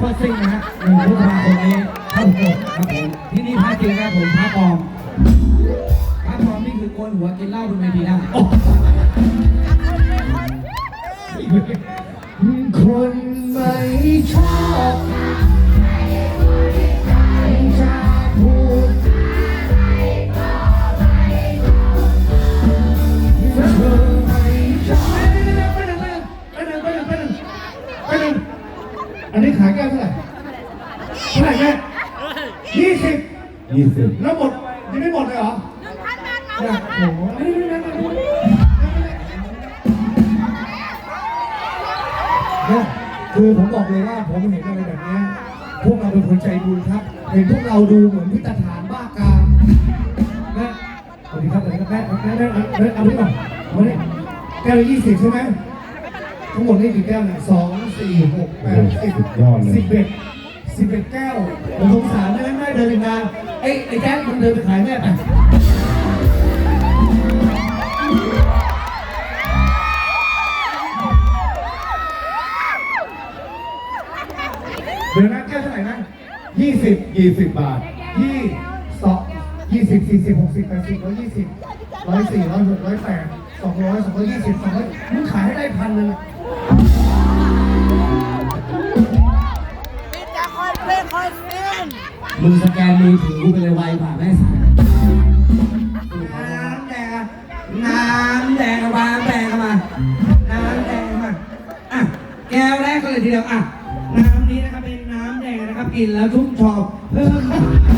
คตซิ่งนะฮะหนึ่งพฤษภาคมนี้ท่านผมครับผมที่นี่พระจริงนะครับผมพระปลอมพระปลอมนี่คือโกนหัวกินเหล้าบนเวทีได้คนไม่ชอบ อันนี้ขายแก้วเท่าไหร่เท่าไหร่แม่ยี่สิบยี่สิบแล้วหมดยังไม่หมดเลยเหรออยากโอ้โหนี่นี่นี่นี่เนี่ยคือผมบอกเลยว่าผมเห็นอะไรแบบเนี้ยพวกเราเป็นคนใจบุญครับ เห็นพวกเราดูเหมือนพิตฐานบ้ากามนะสวัสดีครับสวัสดีครับแม่แม่แม่แม่เอาพี่ก่อนเอาดิแก้วละยี่สิบใช่ไหม ทั้งหมดนี่กี่แก้วเนี่ยสองสี่หกแปดสิบสิบเอ็ดสิบเอ็ดแก้วผมสงสารแม่แม่เดินไปงานไอ้ไอ้แจ๊คมึงเดินไปขายแม่ไปเดี๋ยวนะแก้วเท่าไหร่นะยี่สิบยี่สิบบาท ยี่สองยี่สิบสี่สิบหกสิบแปดสิบร้อยยี่สิบร้อยสี่ร้อยหกร้อยแปดสองร้อยสองร้อยยี่สิบสองร้อยมึงขายให้ได้พันหนึ่งอะ มึงสแกนมือถือกูไปเลยไวกว่าแม่สายน้ำแดงน้ำแดงวางแดงมา น้ำแดงมาอะแก้วแรกก็เลยทีเดียวอะน้ำนี้นะครับเป็นน้ำแดงนะครับกินแล้วชุ่มชอบเพิ่ม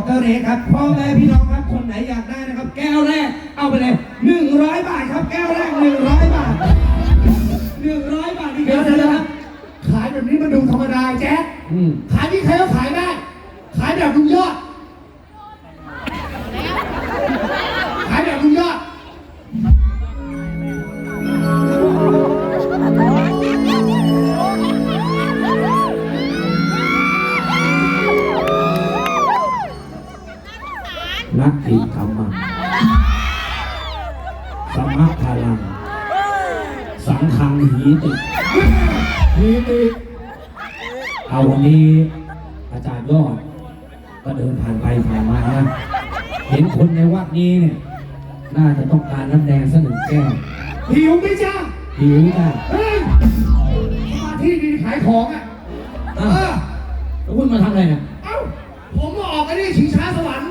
เรียกเตอร์เรครับพ่อแม่พี่น้อง เอาวันนี้อาจารย์ยอดก็เดินผ่านไปผ่านมานะเห็นคนในวัดนี้เนี่ยน่าจะต้องการน้ำแดงสักหนึ่งแก้วหิวไหมจ้าหิวจ้ะเฮ้ยมาที่ดีขายของอะเออ้าวอแล้วคุณมาทำอะไรเนี่ยเอ้าผมมาออกไอ้นี่ชิงช้าสวรรค์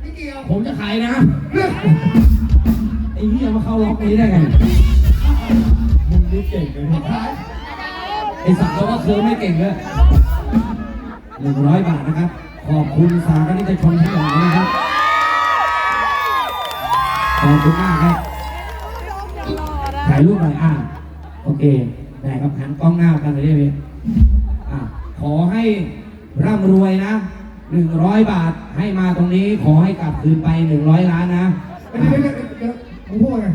ไม่เกี่ยวผมจะขายนะเรื่องไอ้เหี้ยมาเข้าล็อกนี้ได้ไงมึงนี่เก่งเลยมาขาย ไอ้สัตว์เราก็คือไม่เก่งเลยหนึ่งร้อยบาทนะครับ ขอบคุณสาธารณชนทั้งหลายนะครับ ขอบคุณมากครับถ่ายรูปหน่อยอะโอเคได้ครับหันกล้องหน้ากันเลยได้ไหมอะขอให้ร่ำรวยนะหนึ่งร้อยบาทให้มาตรงนี้ขอให้กลับคืนไปหนึ่งร้อยล้านนะเดี๋ยวเดี๋ยวเดี๋ยวมึงพูดไง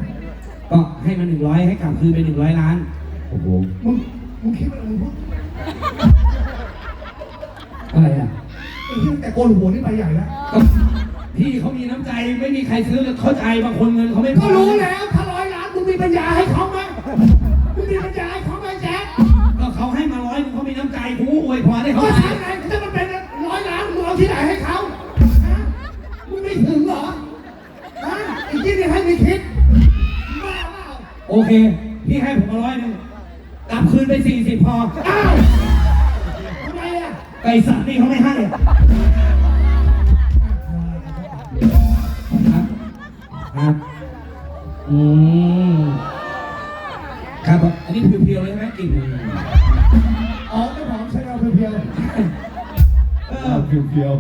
ก็ให้มาหนึ่งร้อยให้กลับคืนไปหนึ่งร้อยล้าน โอ้โหมึง มึงคิดว่ามึงพูดอะไรอะไอ้ที่แต่โกนหัวนี่ไปใหญ่แล้วก็พี่เขามีน้ำใจไม่มีใครซื้อเข้าใจบางคนเงินเขาไม่พก็อรู้แล้วถ้าร้อยล้านมึงมีปัญญาให้เขาไหมมึงมีปัญญาให้เขาไหมแจ๊คก็เขาให้มาร้อยหนึงเขามีน้ำใจกูอวยพรให้เขาก็ไปใช่ไงถ้ามันเป็นร้อยล้านมึงเอาที่ไหนให้เขาฮะมึงไม่ถึงเหรอฮะไอ้ที่นี่ให้ไม่คิดบ้าเปล่าโอเค พี่ให้ผมมาร้อยหนึงกลับ คืนไปสี่สิบพอ อ้าวทำไมอะไก่สัตว์นี่เขาไม่ให้อะครับครับอืมครับอันนี้เพียวๆเลยใช่ไหมกลิ่นอ๋อเจ้าของใช้เอาเพียวเออ้าอวเพียว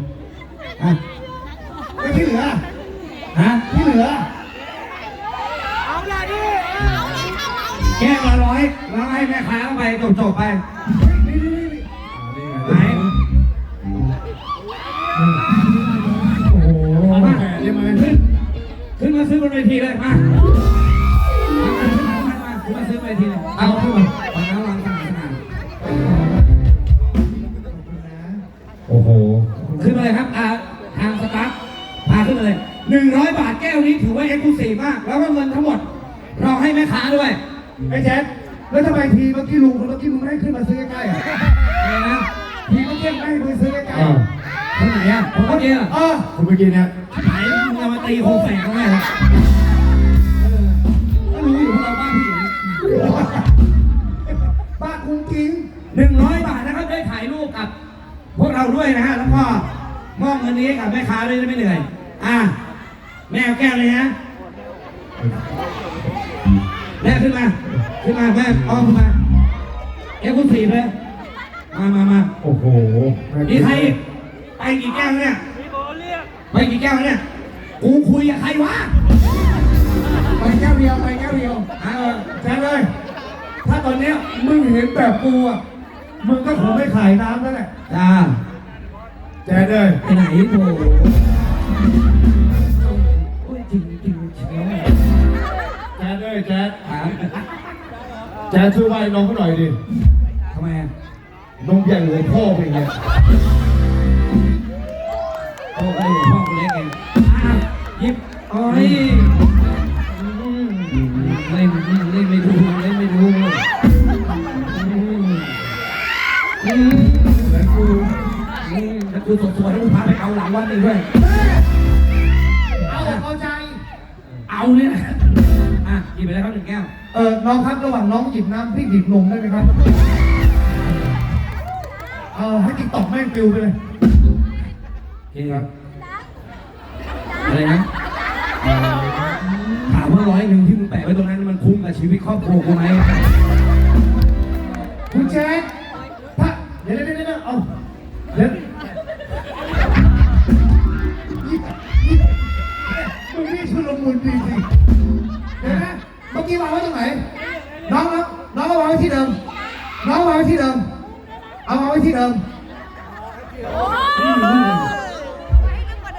อะๆแล้วที่เหลือ ฮะที่เหลือ แก้วละร้อยแล้วให้แม่ค้าไปจบๆไปไหนโอ้โหมาแกะได้ไหมขึ้นขึ้นมาซื้อบนเวทีเลยมาขึ้นมาซื้อบนเวทีเลยเอาขึ้นมาตอนนั้นวางสนามสนามโอ้โห ขึ้นมาเลยครับอ่าทางสตาฟพาขึ้นมาเลยหนึ่งร้อยบาทแก้วนี้ถือว่าเอ็กซ์คลูซีฟมาก แล้วก็เงินทั้งหมดเราให้แม่ค้าด้วย ไอ้แจ๊คแล้วทำไมทีเมื่อกี้ลุงคนเมื่อกี้มึงไม่ให้ขึ้นมาซื้อใกล้ๆอะอะไรนะทีเมื่อกี้ไม่ให้ไปซื้อใกล้อ้าวคนไหนอะผมก็เจอๆเออคนเมื่อกี้เนี่ยไหนมึงจะมาตีโคงแฝกเขาไงครับเออก็รู้อยู่พวกเราบ้านผู้หญิงบ้าคุ้งกิ้งหนึ่งร้อยบาทนะครับได้ถ่ายรูปกับ พวกเราด้วยนะฮะแล้วก็มอบเงินนี้ให้กับแม่ค้าด้วยไม่เหนื่อย อะแม่เอาแก้วเลยนะ แม่ขึ้นมา ขึ้นมาแม่อ้อมขึ้นมาเอ็กซ์คลูซีฟเลย มามามาโอ้โหนี่ใครไปกี่แก้วเนี่ยไปกี่แก้วเนี่ย กูคุยกับใครวะ ไปแก้วเดียวไปแก้วเดียวอ่าแจ๊คเลย ถ้าตอนเนี้ยมึงเห็นแบบกูอะ มึงก็คงไม่ขายน้ำแล้วแหละจ้าแจ๊คเลย ไปไหนโถ แจ๊ดช่วยไหว้น้องเขาหน่อยดิทำไมอะนมใหญ่หัวพ่อเป็นไงโอ้ยพ่อคนเล็กเองอะหยิบโอ้ยอืมเล่นเล่นไม่ดูเล่นไม่ดูอืมอืมแล้วกูอืมแล้วกูสวยๆแล้วกูพาไปเอาหลังวัดหนึ่งด้วย ออน้องครับระหว่างน้องหยิบน้ำพี่หยิบนมได้ไหมครับเออให้ติ๊กตอกแม่งปิวไปเลยโอเคครับอะไรนะถามว่าร้อยหนึ่งที่มึงแปะไว้ตรงนั้นมันคุ้มกับชีวิตครอบครัวกูไหมคุณแจ๊คถ้าเดี๋ยวเดี๋ยวเดี๋ยวเดี๋ยวเอาเดี๋ยวนี่นี่มึงนี่ชุลมุนดีสิเดี๋ยวนะเมื่อกี้วางไว้ตรงไหน น้องน้องน้องเอาวางไว้ที่เดิม น้องวางไว้ที่เดิม เอาวางไว้ที่เดิม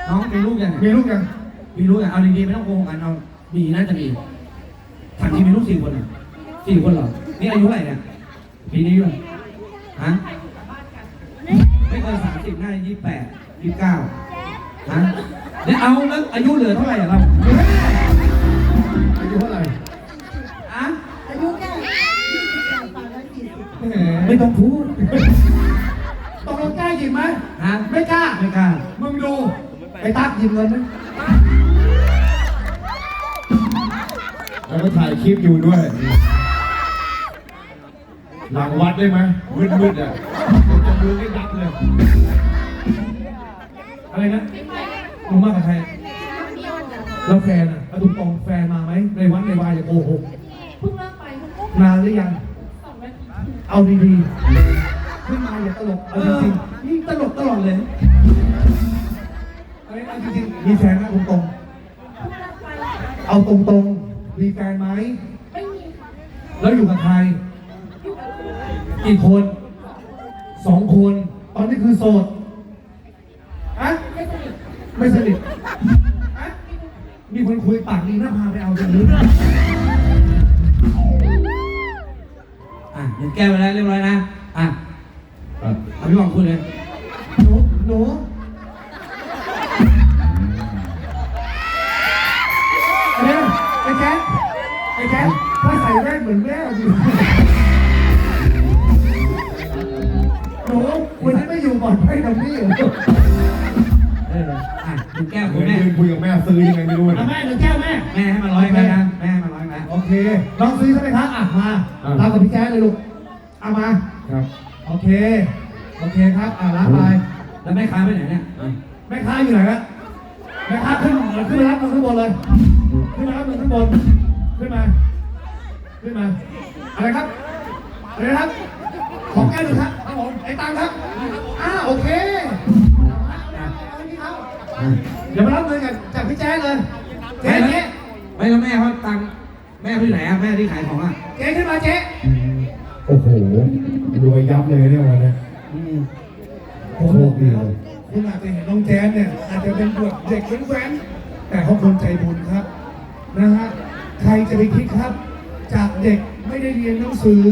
น้องมีลูกยังมีลูกยังมีลูกยังเอาดีๆไม่ต้องโกหกกันเอามีน่าจะมีถามจริงมีลูกสี่คนเหรอสี่คนเหรอนี่อายุเท่าไหร่เนี่ยปีนี้อยู่ฮะไม่เกินสามสิบน่าจะยี่สิบแปดยี่สิบเก้าฮะเนี่ยเอาแล้วอายุเหลือเท่าไหร่อะเราอายุเท่าไหร่ อะ อายุแค่ยี่สิบแปดปานร้อยสี่สิบ แหม ไม่ต้องพูดตกลงกล้าหยิบไหมฮะไม่กล้า ไม่กล้า มึงดู ไอ้ตั๊กหยิบเงินไหมแล้วก็ถ่ายคลิปอยู่ด้วย หลังวัดได้ไหมมืดๆอะผมจะมือไม่ดับเลย อะไรนะมึงมากับใครแล้วแฟนอะเอาตรงๆแฟนมาไหมในวัดในวายอย่าโกหกเพิ่งเลิกไปเพิ่งอุ้มนานหรือยังสองนาที เอาดีๆขึ้นมาอย่าตลกเอาจริงนี่ตลกตลอดเลยๆเอาเอาจริงๆมีแฟนไหมตรงเพิ่งเลิกไปๆเอาตรงๆมีแฟนไหมไม่มีค่ะแล้วอยู่กับใครอยู่กับลูกกี่คนสองคน ตอนนี้คือโสดอะไม่สนิทไม่สนิทอะมีคนคุยปากดีน่าพาไปเอาตรงนี้อะ เดี๋ยวแก้ไปแล้วเรียบร้อยนะ อะเอาพี่บองคุยเลยหนูหนูเร็วไอ้แจ๊คไอ้แจ๊คถ้าใส่แว่นเหมือนแม่อยู่หนูวันนี้ไม่อยู่ก่อนให้ดำนี่เหรอเอออะหนึ่งแก้วคุณแม่ยืนคุยกับแม่ซื้อยังไงไม่รู้เอานะแม่หนึ่งแก้วแม่ แม่ให้มาร้อยไปนะ เค น้องซื้อใช่ไหมครับอะมาตามกับพี่แจ๊คเลยลูกเอามา ครับโอเค โอเคครับ อะรับไป แล้วแม่ค้าไปไหนเนี่ยอะแม่ค้าอยู่ไหนละแม่ค้าขึ้นขึ้นมารับมือข้างบนเลย ขึ้นมารับมือข้างบน ขึ้นมา ขึ้นมา อะไรครับ อะไรนะครับ ของแก้วหนึ่งครับครับผมไอ้ตังค์ครับอ่าโอเคเอานี่ครับอะเดี๋ยวมารับเงินกันจากพี่แจ๊คเลยเจ๊เจ๊ไม่แล้วแม่เขาตังค์ แม่เขาอยู่ไหนอะแม่ที่ขายของอะเจ๊ขึ้นมาเจ๊โอ้โหรวยยับเลยเนี่ยวันเนี้ยอืมผมบอกแล้วคุณอาจจะเห็นน้องแจ๊สเนี่ยอาจจะเป็นเด็กแว้นๆแต่เขาคนใจบุญครับนะฮะใครจะไปคิดครับ จากเด็กไม่ได้เรียนหนังสือ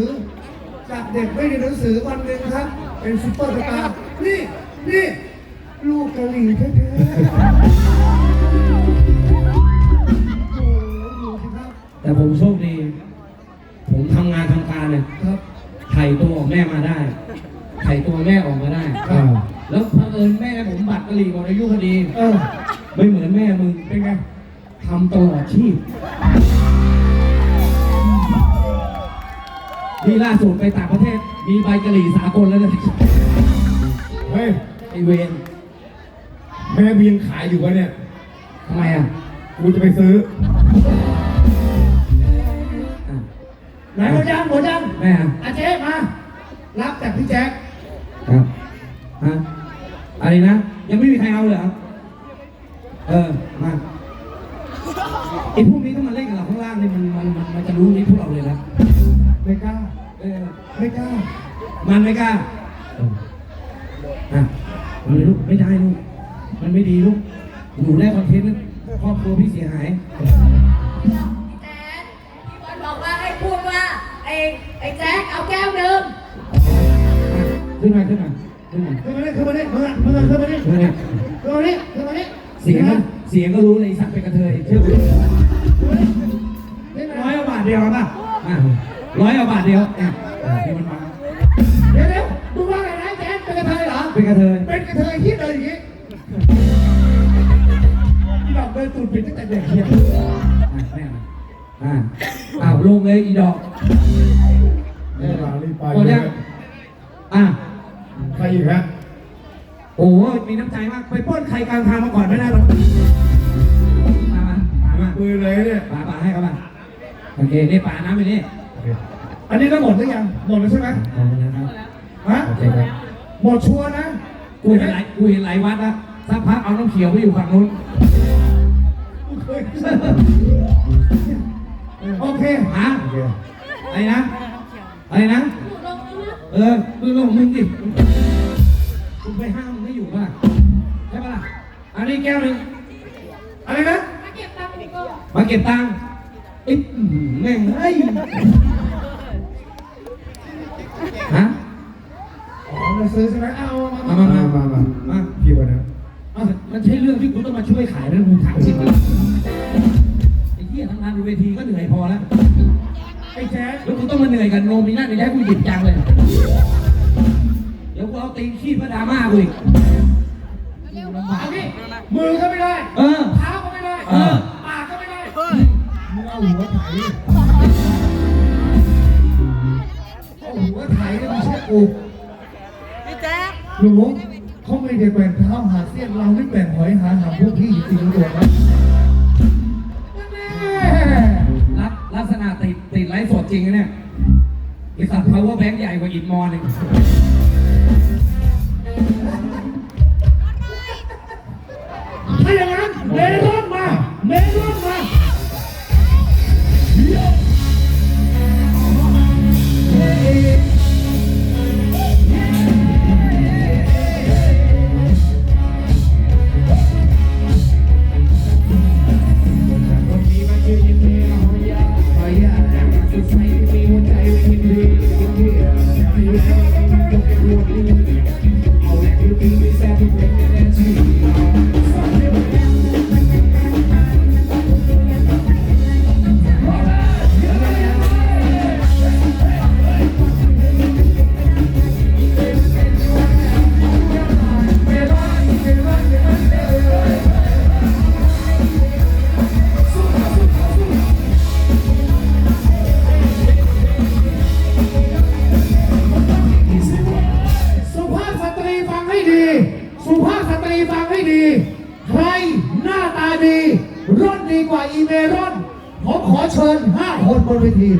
จากเด็กไม่ได้เรียนหนังสือวันหนึ่งครับ เป็นซุปเปอร์สตาร์นี่นี่ลูกกะหรี่แท้ๆ แต่ผมโชคดี ผมทำงานทำการเนี่ยครับ ไถ่ตัวของแม่มาได้ ไถ่ตัวแม่ออกมาได้อ่า แล้วเผอิญแม่ผมบัตรกะหรี่หมดอายุพอดี เออ ไม่เหมือนแม่มึงเป็นไงทำตลอดชีพนี่ล่าสุดไปต่างประเทศ มีใบกะหรี่สากลแล้วนะเฮ้ย ไอเวนแม่มียังขายอยู่วะเนี่ย ทำไมอะ กูจะไปซื้ออ่ ไหนหมดยังหมดยังแม่อะอาเจ๊มารับจากพี่แจ๊คครับฮะอะไรนะ ยังไม่มีใครเอาเลยเหรอเออ มาไอพวกนี้ถ้ามาเล่นกับเราข้างล่างนี่มันมันมันมันจะรู้นี้พวกเราเลยนะไม่กล้าเออไม่กล้า มันไม่กล้าอะมันเลยลูกไม่ได้ลูกมันไม่ดีลูกหนูได้คอนเทนต์นะครอบครัวพี่เสียหายพี่ เสียงก็เสียงก็รู้เลยไอ้สัตว์เป็นกระเทยเชื่อกูเล่นร้อยอะไรเอาบาทเดียวครับป่ะอะร้อยเอาบาทเดียวอะเดี๋ยวมันมาเดี๋ยวเดี๋ยวมึงว่าไงนะแจ๊คเป็นกระเทยเหรอ เป็นกระเทยเป็นกระเทยที่เดินอย่างงี้ดอกเดินตูดปิดตั้งแต่เด็กเฮียอะแม่มาอะอ้าวลงเลยอีดอกรีบมารีบไปหมดยังอะใครอีกฮะ โอ้โหมีน้ำใจมาก ไปปล้นใครกลางทางมาก่อนไม่ได้หรอกมามามามาปืนเลยเนี่ยป่าป่าให้เขาป่ะโอเค นี่ป่าน้ำไปนี่อันนี้ก็หมดหรือยัง หมดแล้วใช่ไหมขอบคุณนะครับฮะโอเคครับหมดชัวร์นะกูเห็นหลายกูเห็นหลายวัดนะสักพักเอาน้ำเขียวไปอยู่ฝั่งนู้นกูเคยโอเคฮะโอเคอะไรนะอะไรนะหนูลงแล้วนะเออมึงเรื่องของมึงดิกูไปห้าม อันนี้แก้วหนึ่งอะไรนะ มาเก็บตังค์ดีกว่ามาเก็บตังค์ไอ้อื้อหือแม่งเฮ้ยฮะอ๋อเราซื้อใช่ไหมเอามามามามามามามามาพี่วันนะอะมันใช่เรื่องที่กูต้องมาช่วยขายเรื่องมึงถามจริงเลยไอ้เหี้ยทำงานบนเวทีก็เหนื่อยพอแล้วไอ้แจ๊คแล้วกูต้องมาเหนื่อยกับโนมีน่าในย้ายกูหยิบจังเลย เดี๋ยวกูเอาตีนขี้พระดราม่ากูอีก มือก็ไม่ได้เออ เท้าก็ไม่ได้เออ ปากก็ไม่ได้มึงเอาหัวไถโอ้โหไถก็ไม่ใช่กูพี่แจ๊คหนูเขาไม่ได้แบ่งเท้าหาเสี้ยนเราไม่แบ่งหอยหาหาพวกพี่จริงๆตัวนะแม่ลักลักษณะติดติดไลฟ์สดจริงนะเนี่ยไอสัตว์ power bank ใหญ่กว่าอินมอหนึ่งถ้ ร่